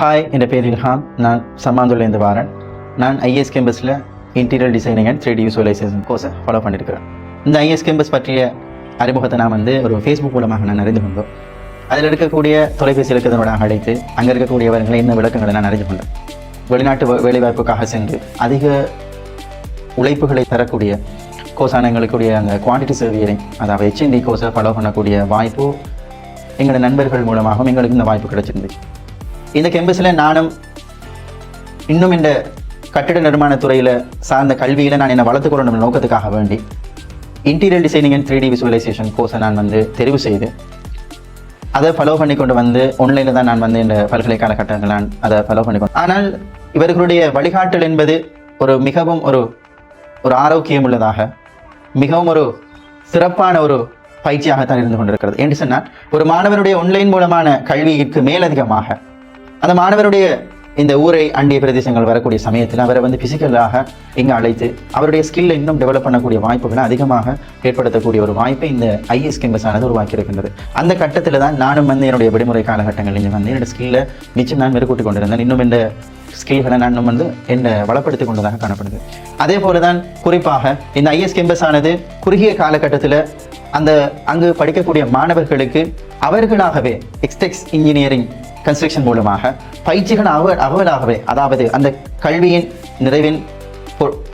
Hi என் பேர் இல்ஹாம். நான் சம்மாந்துலேருந்து வாரன். நான் IS கேம்பஸில் interior designing and three D visualization கோர்ஸை ஃபாலோ பண்ணியிருக்கிறேன் இந்த ஐஎஸ் கேம்பஸ் பற்றிய அறிமுகத்தை நான் வந்து ஒரு ஃபேஸ்புக் மூலமாக நான் அறிந்து கொண்டோம். அதில் இருக்கக்கூடிய தொலைபேசி இலக்கத்தனோட அழைத்து அங்கே இருக்கக்கூடியவர்களை இந்த விளக்கங்களை நான் அறிந்து கொண்டேன். வெளிநாட்டு வேலைவாய்ப்புக்காக சென்று அதிக உழைப்புகளை தரக்கூடிய கோர்ஸான எங்களுக்குடைய அந்த குவான்டிட்டி சர்வியரிங் அதாவது ஹெச்என்டி கோர்ஸை ஃபாலோ பண்ணக்கூடிய வாய்ப்பு எங்களோட நண்பர்கள் மூலமாகவும் எங்களுக்கு இந்த வாய்ப்பு கிடைச்சிருந்துச்சு. இந்த கேம்பஸில் நானும் இன்னும் இந்த கட்டிட நிர்மாண துறையில் சார்ந்த கல்வியில் நான் என்னை வளர்த்துக்கொள்ளணும் நோக்கத்துக்காக வேண்டி interior designing and three D visualization கோர்ஸை நான் வந்து தெரிவு செய்து அதை ஃபாலோ பண்ணி கொண்டு வந்து ஆன்லைனில் தான் நான் வந்து இந்த பல்கலைக்கழக கட்டங்கள் நான் அதை ஃபாலோ பண்ணி கொண்டு ஆனால் இவர்களுடைய வழிகாட்டல் என்பது ஒரு மிகவும் ஒரு ஒரு ஆரோக்கியம் உள்ளதாக மிகவும் ஒரு சிறப்பான ஒரு பயிற்சியாகத்தான் இருந்து கொண்டிருக்கிறது. என்று சொன்னால் ஒரு மாணவனுடைய ஆன்லைன் மூலமான கல்விக்கு மேலதிகமாக அந்த மாணவருடைய இந்த ஊரை அண்டிய பிரதேசங்கள் வரக்கூடிய சமயத்தில் அவரை வந்து பிசிக்கலாக இங்கே அழைத்து அவருடைய ஸ்கில்லை இன்னும் டெவலப் பண்ணக்கூடிய வாய்ப்புகளை அதிகமாக ஏற்படுத்தக்கூடிய ஒரு வாய்ப்பை இந்த ஐஎஸ் கேம்பஸ் ஆனது உருவாக்கி இருக்கின்றது அந்த கட்டத்தில் தான் நானும் வந்து என்னுடைய விடுமுறை காலகட்டங்களில் வந்து என்னோட ஸ்கில்லை நிச்சயம் நான் மேற்கூட்டி கொண்டிருந்தேன். இன்னும் இந்த ஸ்கில்களை நான் வந்து என்னை வளப்படுத்தி கொண்டதாக காணப்படுது. அதே போல தான் குறிப்பாக இந்த ஐஎஸ் கேம்பஸ் ஆனது குறுகிய காலகட்டத்தில் அந்த அங்கு படிக்கக்கூடிய மாணவர்களுக்கு அவர்களாகவே எக்ஸ்டெக்ஸ் இன்ஜினியரிங் கன்ஸ்ட்ரக்ஷன் மூலமாக பயிற்சிகள் அவ அவர்களாகவே அதாவது அந்த கல்வியின் நிறைவின்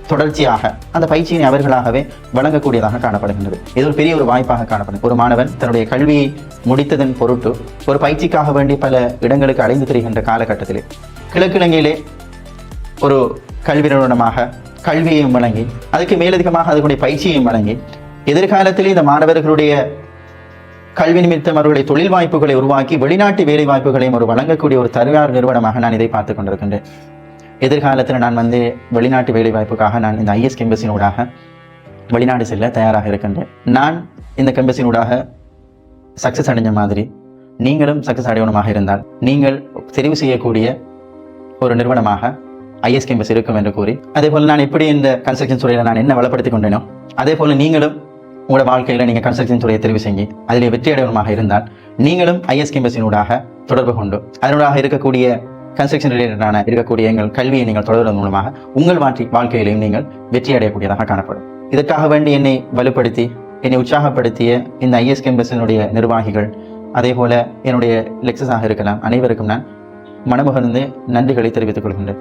தொடர்ச்சியாக அந்த பயிற்சியினை அவர்களாகவே வழங்கக்கூடியதாக காணப்படுகின்றது. இது ஒரு பெரிய ஒரு வாய்ப்பாக காணப்படுது. ஒரு மாணவன் தன்னுடைய கல்வியை முடித்ததன் பொருட்டு ஒரு பயிற்சிக்காக வேண்டி பல இடங்களுக்கு அடைந்து திரிகின்ற காலகட்டத்தில் கிழக்கிழங்கையிலே ஒரு கல்வி நிறுவனமாக கல்வியையும் வழங்கி அதுக்கு மேலதிகமாக அதனுடைய பயிற்சியையும் வழங்கி எதிர்காலத்திலே இந்த மாணவர்களுடைய கல்வி நிமித்தம் அவர்களை தொழில் வாய்ப்புகளை உருவாக்கி வெளிநாட்டு வேலை வாய்ப்புகளையும் ஒரு வழங்கக்கூடிய ஒரு தனியார் நிறுவனமாக நான் இதை பார்த்து கொண்டிருக்கின்றேன். எதிர்காலத்தில் நான் வந்து வெளிநாட்டு வேலை வாய்ப்புக்காக நான் இந்த ஐஎஸ் கெம்பஸினூடாக வெளிநாடு செல்ல தயாராக இருக்கின்றேன். நான் இந்த கெம்பஸினூடாக சக்ஸஸ் அடைஞ்ச மாதிரி நீங்களும் சக்ஸஸ் அடையணுமாக இருந்தால் நீங்கள் தெரிவு செய்யக்கூடிய ஒரு நிறுவனமாக ஐஎஸ் கேம்பஸ் இருக்கும் என்று கூறி அதே போல் நான் எப்படி இந்த கன்ஸ்ட்ரக்ஷன் துறையில் நான் என்ன வளப்படுத்தி கொண்டேனோ அதே போல் நீங்களும் உங்களோட வாழ்க்கையில் நீங்கள் கன்ஸ்ட்ரக்ஷன் துறையை தெரிவு செஞ்சு அதில் வெற்றியடைவனமாக இருந்தால் நீங்களும் ஐஎஸ் கேம்பஸினூடாக தொடர்பு கொண்டு அதனூடாக இருக்கக்கூடிய கன்ஸ்ட்ரக்ஷன் ரிலேட்டடான இருக்கக்கூடிய எங்கள் கல்வியை நீங்கள் தொடர்வதன் மூலமாக உங்கள் வாழ்க்கை வாழ்க்கையிலையும் நீங்கள் வெற்றி அடையக்கூடியதாக காணப்படும். இதற்காக வேண்டி என்னை வலுப்படுத்தி என்னை உற்சாகப்படுத்திய இந்த ஐஎஸ் கேம்பஸினுடைய நிர்வாகிகள் அதே போல என்னுடைய லெக்சஸாக இருக்கலாம் அனைவருக்கும் நான் மனமுகர்ந்து நன்றிகளை தெரிவித்துக் கொள்கின்றேன்.